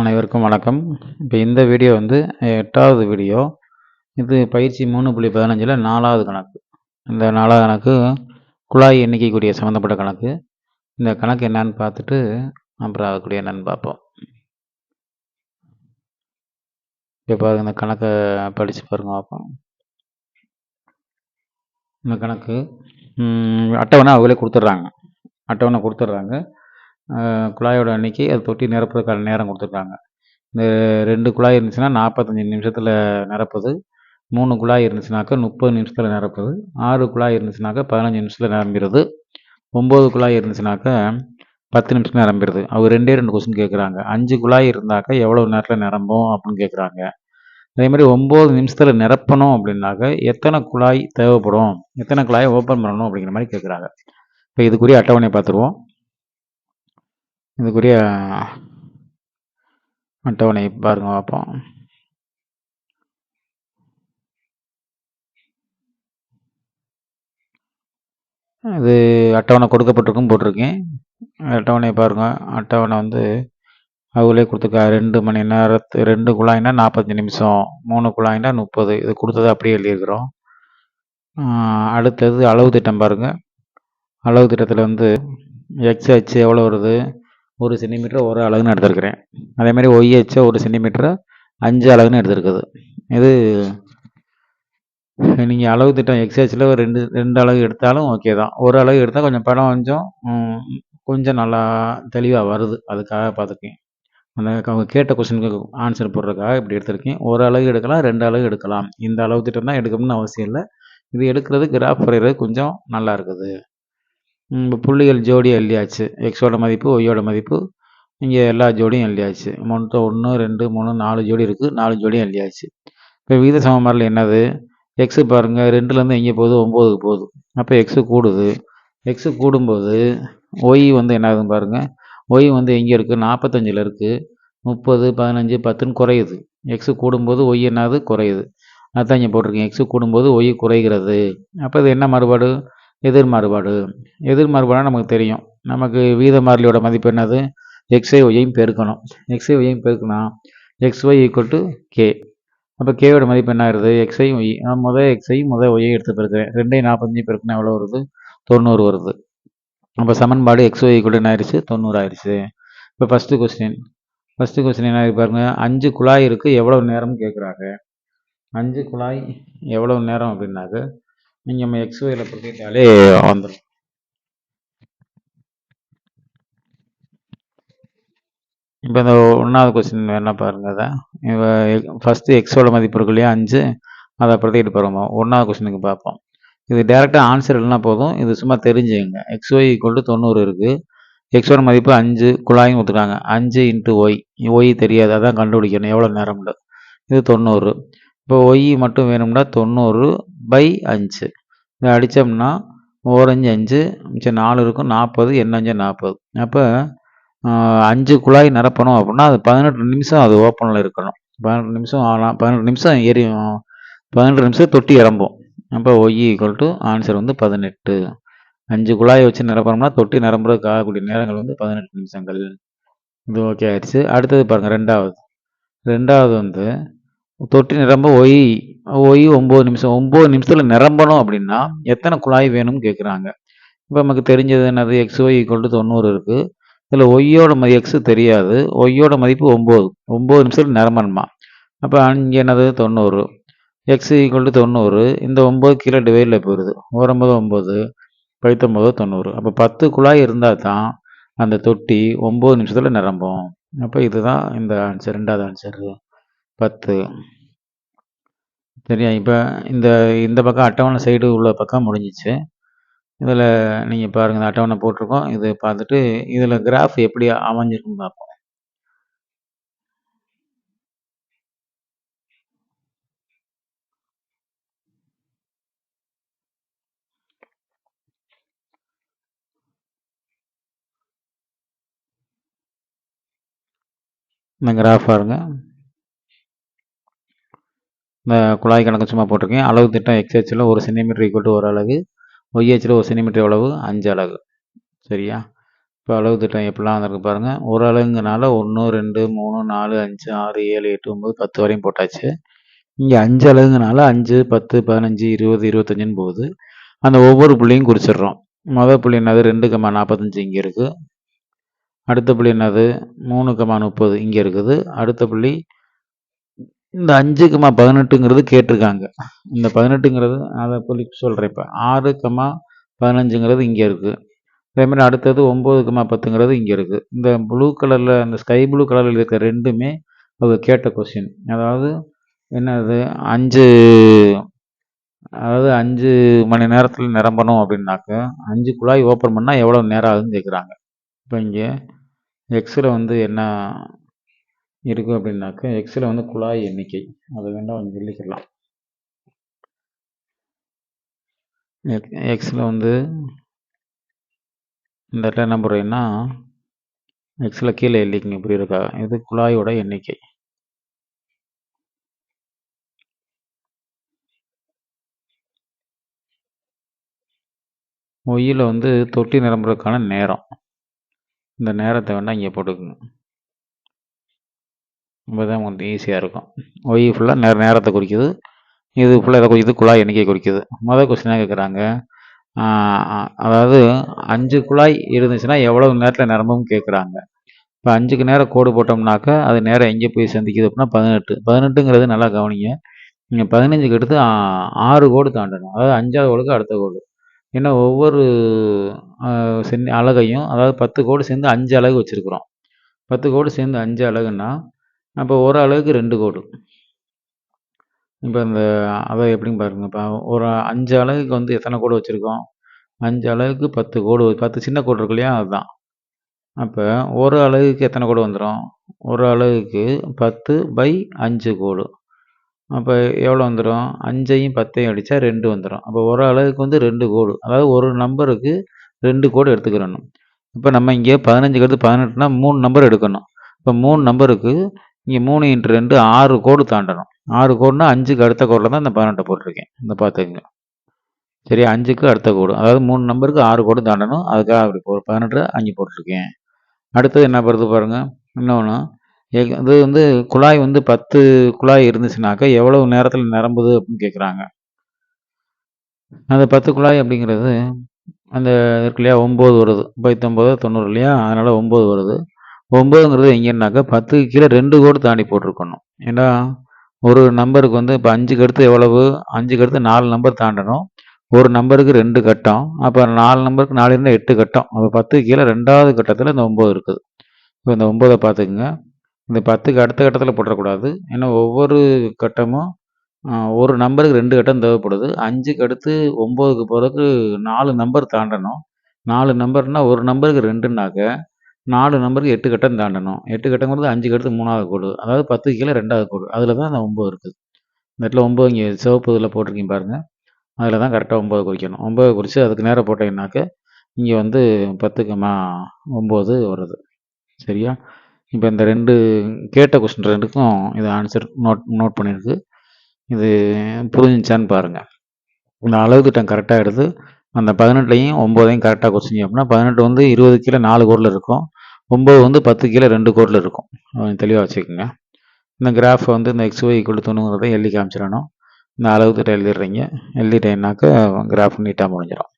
அனைவருக்கும் வணக்கம். இப்போ இந்த வீடியோ வந்து எட்டாவது வீடியோ. இது பயிற்சி மூணு புள்ளி பதினஞ்சில் நாலாவது கணக்கு. இந்த நாலாவது கணக்கு குழாய் எண்ணிக்கைக்கூடிய சம்மந்தப்பட்ட கணக்கு. இந்த கணக்கு என்னன்னு பார்த்துட்டு அப்புறம் அதுக்குடைய என்னன்னு பார்ப்போம். இப்போ பாருங்க இந்த கணக்கை படித்து பாருங்க பார்ப்போம். இந்த கணக்கு அட்டவணை அவங்களே கொடுத்துட்றாங்க. அட்டவணை கொடுத்துட்றாங்க. குழாயோட எண்ணிக்கை அது தொட்டி நிரப்புறதுக்கான நேரம் கொடுத்துருக்காங்க. இந்த ரெண்டு குழாய் இருந்துச்சுன்னா நாற்பத்தஞ்சி நிமிஷத்தில் நிரப்புது. மூணு குழாய் இருந்துச்சுனாக்கா முப்பது நிமிஷத்தில் நிரப்புது. ஆறு குழாய் இருந்துச்சுனாக்கா பதினஞ்சு நிமிஷத்தில் நிரம்பிடுது. ஒம்பது குழாய் இருந்துச்சுனாக்கா பத்து நிமிஷத்தில் நிரம்பிடுது. அவங்க ரெண்டே ரெண்டு கொஸ்டின் கேட்குறாங்க அஞ்சு குழாய் இருந்தாக்கா எவ்வளோ நேரத்தில் நிரம்பும் அப்படின்னு கேட்குறாங்க அதே மாதிரி ஒம்பது நிமிஷத்தில் நிரப்பணும் அப்படின்னாக்க எத்தனை குழாய் தேவைப்படும்? எத்தனை குழாயை ஓப்பன் பண்ணணும் அப்படிங்கிற மாதிரி கேட்குறாங்க இப்போ இதுக்குரிய அட்டவணை பார்த்துருவோம். இதுக்குரிய அட்டவணை பாருங்க பார்ப்போம். இது அட்டவணை கொடுக்கப்பட்டிருக்கும் போட்டிருக்கேன். அட்டவணை பாருங்க அட்டவணை வந்து அவங்களே கொடுத்துருக்கா ரெண்டு மணி நேரத்து ரெண்டு குழாய்னா நாற்பத்தஞ்சு நிமிஷம் மூணு குழாய்னா முப்பது இது கொடுத்தது அப்படியே எழுதியிருக்கிறோம். அடுத்தது அளவு திட்டம் பாருங்கள் அளவு திட்டத்தில் வந்து எக்ஸ் அச்சு எவ்வளோ வருது? ஒரு சென்டிமீட்டர் ஒரு அலகுன்னு எடுத்திருக்கிறேன். அதேமாதிரி ஒய்ஹெச்சை ஒரு சென்டிமீட்டரை அஞ்சு அலகுன்னு எடுத்திருக்குது. இது நீங்கள் அளவு திட்டம் எக்ஸைஸில் ஒரு ரெண்டு ரெண்டு அளவு எடுத்தாலும் ஓகே தான். ஒரு அளவு எடுத்தால் கொஞ்சம் படம் கொஞ்சம் கொஞ்சம் நல்லா தெளிவாக வருது. அதுக்காக பார்த்துருக்கேன். அந்த அவங்க கேட்ட கொஸ்டினுக்கு ஆன்சர் போடுறதுக்காக இப்படி எடுத்திருக்கேன். ஒரு அளவு எடுக்கலாம் ரெண்டு அளவு எடுக்கலாம். இந்த அளவு திட்டம் தான் எடுக்கணும்னு அவசியம் இல்லை. இது எடுக்கிறது கிராஃப் வரைகிறது கொஞ்சம் நல்லா இருக்குது. இப்போ புள்ளிகள் ஜோடி எழுதியாச்சு. எக்ஸோட மதிப்பு ஒய்யோட மதிப்பு. இங்கே எல்லா ஜோடியும் எழுதியாச்சு. மொத்தம் ஒன்று ரெண்டு மூணு நாலு ஜோடி இருக்குது நாலு ஜோடியும் எழுதியாச்சு. இப்போ விகித சமமாரில் என்னது? எக்ஸு பாருங்கள் ரெண்டுலேருந்து எங்கே போகுது? ஒம்போதுக்கு போகுது. அப்போ எக்ஸு கூடுது. எக்ஸு கூடும்போது ஒய் வந்து என்ன ஆகுதுன்னு பாருங்கள் ஒய் வந்து எங்கே இருக்குது நாற்பத்தஞ்சில் இருக்குது முப்பது பதினஞ்சு பத்துன்னு குறையுது. எக்ஸு கூடும்போது ஒய் என்னாது? குறையுது. அதான் இங்கே போட்டிருக்கேன் எக்ஸு கூடும்போது ஒய் குறைகிறது. அப்போ இது என்ன மாறுபாடு? எதிர் மாறுபாடு எதிர் நமக்கு தெரியும். நமக்கு வீத மாறிலியோட மதிப்பு என்னது? எக்ஸ்ஐ ஒய்யையும் பெருக்கணும். எக்ஸ்ஐ ஒய்யையும் பெருக்கினா x y equal to k அப்போ கேவோட மதிப்பு என்ன ஆயிருது எக்ஸ்ஐ ஒய் நான் முதல் எக்ஸ்ஐ முதல் ஒய்யை எடுத்து பெருக்கிறேன். ரெண்டையும் நாற்பத்தஞ்சு பெருக்கினா எவ்வளோ வருது? தொண்ணூறு வருது. அப்போ சமன்பாடு எக்ஸ்ஒய் ஈக்குவல் என்ன ஆயிடுச்சு? தொண்ணூறு ஆயிடுச்சு. இப்போ ஃபஸ்ட்டு கொஸ்டின் ஃபஸ்ட்டு கொஸ்டின் என்ன பாருங்க. அஞ்சு குழாய் இருக்குது எவ்வளோ நேரம்னு கேட்குறாங்க அஞ்சு குழாய் எவ்வளோ நேரம் அப்படின்னாக்க நீங்கள் நம்ம எக்ஸ் ஒயில் வந்துடும் இப்போ இந்த ஒன்றாவது கொஸ்டின் என்ன பாருங்க அதை? இப்போ ஃபஸ்ட்டு எக்ஸோட மதிப்பு இருக்கு இல்லையா? அஞ்சு. அதை பிரதிக்கிட்டு போகிறோம் ஒன்றாவது கொஸ்டினுக்கு பார்ப்போம். இது டேரெக்டாக ஆன்சர் இல்லைனா போதும். இது சும்மா தெரிஞ்சுங்க எக்ஸ் ஒய் ஈக்குவல் டு தொண்ணூறு இருக்குது எக்ஸோட மதிப்பு அஞ்சு. குழாயும் கொடுத்துருக்காங்க அஞ்சு இன்ட்டு ஒய் ஒய் தெரியாது. அதான் கண்டுபிடிக்கணும். எவ்வளோ நேரம்னு இது தொண்ணூறு. இப்போ ஒய் மட்டும் வேணும்னா தொண்ணூறு. பை அஞ்சு. இதை அடித்தோம்னா ஓரஞ்சு அஞ்சு மிச்சம் நாலு இருக்கும் நாற்பது எண்ணஞ்சு நாற்பது. அப்போ அஞ்சு குழாய் நிரப்பணும் அப்படின்னா அது பதினெட்டு நிமிஷம் அது ஓப்பனில் இருக்கணும். பதினெட்டு நிமிஷம் ஆகலாம் பதினெட்டு நிமிஷம் எரியும் பதினெட்டு நிமிஷம் தொட்டி இறம்பும் அப்போ ஒய் ஈக்குவல் டு ஆன்சர் வந்து பதினெட்டு. அஞ்சு குழாயை வச்சு நிரப்புறோம்னா தொட்டி நிரம்புறதுக்கு ஆகக்கூடிய நேரங்கள் வந்து பதினெட்டு நிமிஷங்கள். இது ஓகே ஆயிடுச்சு. அடுத்தது பாருங்கள் ரெண்டாவது. ரெண்டாவது வந்து தொட்டி நிரம்ப ஒய் ஒய் ஒம்பது நிமிஷம் ஒம்பது நிமிஷத்தில் நிரம்பணும் அப்படின்னா எத்தனை குழாய் வேணும்னு கேட்குறாங்க இப்போ நமக்கு தெரிஞ்சது என்னது? எக்ஸ் ஒய் ஈக்குவல் டு தொண்ணூறு இருக்குது இதில் ஒய்யோட மதி எக்ஸு தெரியாது. ஒய்யோட மதிப்பு ஒம்பது. ஒம்பது நிமிஷத்தில் நிரம்பணுமா? அப்போ அங்கே என்னது? தொண்ணூறு. எக்ஸ் ஈக்குவல் டு தொண்ணூறு. இந்த ஒம்பது கீழே டிவைடில் போயிடுது ஓரம்பது ஒம்பது பைத்தொம்பது தொண்ணூறு. அப்போ பத்து குழாய் இருந்தால் தான் அந்த தொட்டி ஒம்பது நிமிஷத்தில் நிரம்பும். அப்போ இதுதான் இந்த ஆன்சர் ரெண்டாவது ஆன்சர் பத்து. சரியா? இப்போ இந்த இந்த பக்கம் அட்டவணை சைடு உள்ள பக்கம் முடிஞ்சிச்சு. இதில் நீங்கள் பாருங்கள் இந்த அட்டவணை போட்டிருக்கோம். இது பார்த்துட்டு இதில் கிராஃப் எப்படி அமைஞ்சிருக்குன்னு பார்ப்போம். இந்த கிராஃப் பாருங்க. இந்த குழாய் கணக்கு சும்மா போட்டிருக்கேன். அளவு திட்டம் எக்ஸ்ஹெச்சில் ஒரு சென்டிமீட்டர் ஈக்குவல் டு ஒரு அளவு ஒய்ஹெச்சில் ஒரு சென்டிமீட்டர் அளவு அஞ்சு அழகு சரியா? இப்போ அளவு திட்டம் எப்படிலாம் வந்திருக்கு பாருங்கள் ஒரு அலகுங்கனால ஒன்று ரெண்டு மூணு நாலு அஞ்சு ஆறு ஏழு எட்டு ஒம்பது பத்து வரையும் போட்டாச்சு. இங்கே அஞ்சு அளவுங்கனால அஞ்சு பத்து பதினஞ்சு இருபது இருபத்தஞ்சுன்னு போகுது. அந்த ஒவ்வொரு புள்ளியும் குறிச்சிடுறோம். மொதல் புள்ளி என்னது? ரெண்டு கம்மா நாற்பத்தஞ்சு இங்கே இருக்குது அடுத்த புள்ளி என்னது? மூணு கம்மா முப்பது இங்கே இருக்குது. அடுத்த புள்ளி இந்த அஞ்சு கம்மா பதினெட்டுங்கிறது கேட்டிருக்காங்க. இந்த பதினெட்டுங்கிறது அதை சொல்லி சொல்கிறேன் இப்போ. ஆறு பதினஞ்சுங்கிறது இங்கே இருக்குது அதேமாதிரி அடுத்தது ஒம்பது பத்துங்கிறது இங்கே இருக்குது இந்த ப்ளூ கலரில் அந்த ஸ்கை ப்ளூ கலரில் இருக்க ரெண்டுமே அவங்க கேட்ட கொஸ்டின் அதாவது என்னது? அஞ்சு அதாவது அஞ்சு மணி நேரத்தில் நிரம்பணும் அப்படின்னாக்க அஞ்சு குழாய் ஓப்பன் பண்ணால் எவ்வளோ நேரம் ஆகுதுன்னு கேட்குறாங்க இப்போ இங்கே எக்ஸில் வந்து என்ன இருக்குது அப்படின்னாக்க எக்ஸில் வந்து குழாய் எண்ணிக்கை. அதை வேண்டாம் கொஞ்சம் சொல்லிக்கலாம். எக்ஸில் வந்து இந்த இடத்துல என்ன போடுறீங்கன்னா எக்ஸில் கீழே எழுதிக்கங்க இப்படி இருக்கா இது குழாயோட எண்ணிக்கை. ஒயில் வந்து தொட்டி நிரம்புறதுக்கான நேரம். இந்த நேரத்தை வேணால் இங்கே போட்டுக்குங்க. அப்போ தான் கொஞ்சம் ஈஸியாக இருக்கும். ஒய் ஃபுல்லாக நேர நேரத்தை குறிக்குது. இது ஃபுல்லாக எதை குறிக்குது குழாய் எண்ணிக்கை குறிக்குது. மொதல் கொஸ்டினாக கேட்குறாங்க அதாவது அஞ்சு குழாய் இருந்துச்சுன்னா எவ்வளவு நேரத்தில் நிரம்பவும் கேட்குறாங்க இப்போ அஞ்சுக்கு நேரம் கோடு போட்டோம்னாக்கா அது நேரம் எங்கே போய் சந்திக்குது அப்படின்னா பதினெட்டு. பதினெட்டுங்கிறது நல்லா கவனிங்க. நீங்கள் பதினஞ்சுக்கு எடுத்து ஆறு கோடு தாண்டணும். அதாவது அஞ்சாவது கோடுக்கு அடுத்த கோடு. ஏன்னா ஒவ்வொரு சென் அலகையும் அதாவது பத்து கோடு சேர்ந்து அஞ்சு அலகு வச்சுருக்குறோம். பத்து கோடு சேர்ந்து அஞ்சு அலகுன்னா அப்போ ஒரு அலகுக்கு ரெண்டு கோடு. இப்போ இந்த அதை எப்படின்னு பாருங்கள் இப்போ ஒரு அஞ்சு அலகுக்கு வந்து எத்தனை கோடு வச்சுருக்கோம்? அஞ்சு அலகுக்கு பத்து கோடு பத்து சின்ன கோடு இருக்கு இல்லையா? அதுதான். அப்போ ஒரு அலகுக்கு எத்தனை கோடு வந்துடும் ஒரு அலகுக்கு பத்து பை அஞ்சு கோடு. அப்போ எவ்வளோ வந்துடும் அஞ்சையும் பத்தையும் அடித்தா ரெண்டு வந்துடும் அப்போ ஒரு அலகுக்கு வந்து ரெண்டு கோடு. அதாவது ஒரு நம்பருக்கு ரெண்டு கோடு எடுத்துக்கிறணும். இப்போ நம்ம இங்கே பதினஞ்சுக்கு எடுத்து பதினெட்டுனா மூணு நம்பர் எடுக்கணும். இப்போ மூணு நம்பருக்கு இங்கே மூணு இன்ட்டு ரெண்டு ஆறு கோடு தாண்டணும். ஆறு கோடுனா அஞ்சுக்கு அடுத்த கோடில் தான் இந்த பதினெட்டை போட்டிருக்கேன். இந்த பார்த்துக்குங்க. சரியா அஞ்சுக்கு அடுத்த கோடு. அதாவது மூணு நம்பருக்கு ஆறு கோடு தாண்டணும். அதுக்காக அப்படி போ பதினெட்டு அஞ்சு போட்டிருக்கேன். அடுத்தது என்ன பண்ணுறது பாருங்கள் இன்னொன்று இது வந்து குழாய் வந்து பத்து குழாய் இருந்துச்சுனாக்கா எவ்வளவு நேரத்தில் நிரம்புது அப்படின்னு கேட்குறாங்க அந்த பத்து குழாய் அப்படிங்கிறது அந்த இருக்கு இல்லையா ஒம்பது வருது. முப்பத்தொம்பது தொண்ணூறு இல்லையா? அதனால் ஒம்பது வருது. ஒம்பதுங்கிறது எங்கேன்னாக்கா பத்துக்கு கீழே ரெண்டு கோடு தாண்டி போட்டிருக்கணும். ஏன்னா ஒரு நம்பருக்கு வந்து இப்போ அஞ்சுக்கு அடுத்து எவ்வளவு? அஞ்சுக்கு அடுத்து நாலு நம்பர் தாண்டணும். ஒரு நம்பருக்கு ரெண்டு கட்டம். அப்போ நாலு நம்பருக்கு நாலு இருந்தால் எட்டு கட்டம். அப்போ பத்துக்கு கீழே ரெண்டாவது கட்டத்தில் இந்த ஒம்பது இருக்குது. இப்போ இந்த ஒம்பதை பார்த்துக்குங்க. இந்த பத்துக்கு அடுத்த கட்டத்தில் போட்டக்கூடாது. ஏன்னா ஒவ்வொரு கட்டமும் ஒரு நம்பருக்கு ரெண்டு கட்டம் தேவைப்படுது. அஞ்சுக்கு அடுத்து ஒம்போதுக்கு போகிறதுக்கு நாலு நம்பர் தாண்டணும். நாலு நம்பர்னால் ஒரு நம்பருக்கு ரெண்டுனாக்க நாலு நம்பருக்கு எட்டு கட்டம் தாண்டணும். எட்டு கட்டங்கிறது அஞ்சுக்கு அடுத்து மூணாவது கோடு. அதாவது பத்து கீழே ரெண்டாவது கோடு. அதில் தான் அந்த ஒம்பது இருக்குது இந்த இடத்துல ஒம்பது இங்கே சிவப்பு இதில் போட்டிருக்கீங்க பாருங்கள் அதில் தான் கரெக்டாக ஒம்பது குறிக்கணும். ஒம்பது குறித்து அதுக்கு நேரம் போட்டிங்கனாக்க இங்கே வந்து பத்துக்குமா ஒம்பது வருது சரியா? இப்போ இந்த ரெண்டு கேட்ட கொஸ்டின் ரெண்டுக்கும் இது ஆன்சர் நோட் நோட் பண்ணியிருக்கு இது புரிஞ்சிச்சான்னு பாருங்கள் இந்த அளவு திட்டம் கரெக்டாக எடுத்து அந்த பதினெட்டுலையும் ஒம்போதையும் கரெக்டாக கொஸ்டின் அப்படின்னா பதினெட்டு வந்து இருபது கீழே நாலு கோடில் இருக்கும். ஒம்பது வந்து பத்து கீழே ரெண்டு கோட்டில் இருக்கும். தெளிவாக வச்சுக்கோங்க. இந்த கிராஃபை வந்து இந்த எக்ஸ் ஒய் கொடுத்தணுங்கிறத எழுதி காமிச்சிடணும். இந்த அளவு எழுதிடுறீங்க. எழுதிட்டேன்னாக்க கிராஃப் நீட்டாக முடிஞ்சிடும்.